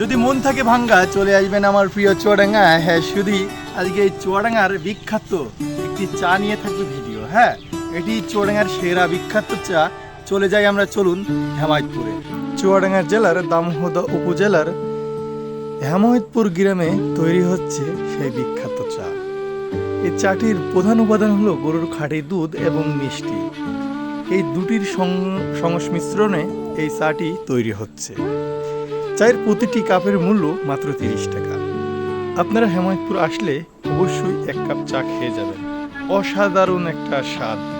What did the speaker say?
যদি মন থাকে ভাঙ্গা, চলে আসবেন আমার প্রিয় চুয়াডাঙ্গা। হ্যাঁ শুধু আজকে এই চুয়াডাঙ্গার বিখ্যাত একটি চা নিয়ে থাকবে ভিডিও হ্যাঁ? এটি চুয়াডাঙ্গার সেরা বিখ্যাত চা। চলে যাই আমরা, চলুন হেমায়তপুরে। চুয়াডাঙ্গা জেলার দামোহদা উপজেলার হেমায়তপুর গ্রামে তৈরি হচ্ছে সেই বিখ্যাত চা। এই চাটির প্রধান উপাদান হলো গরুর খাঁটি দুধ এবং মিষ্টি। এই দুটির সংমিশ্রণে এই চাটি তৈরি হচ্ছে। চায়ের প্রতিটি কাপের মূল্য মাত্র তিরিশ টাকা। আপনারা হেমায়তপুর আসলে অবশ্যই এক কাপ চা খেয়ে যাবেন। অসাধারণ একটা স্বাদ।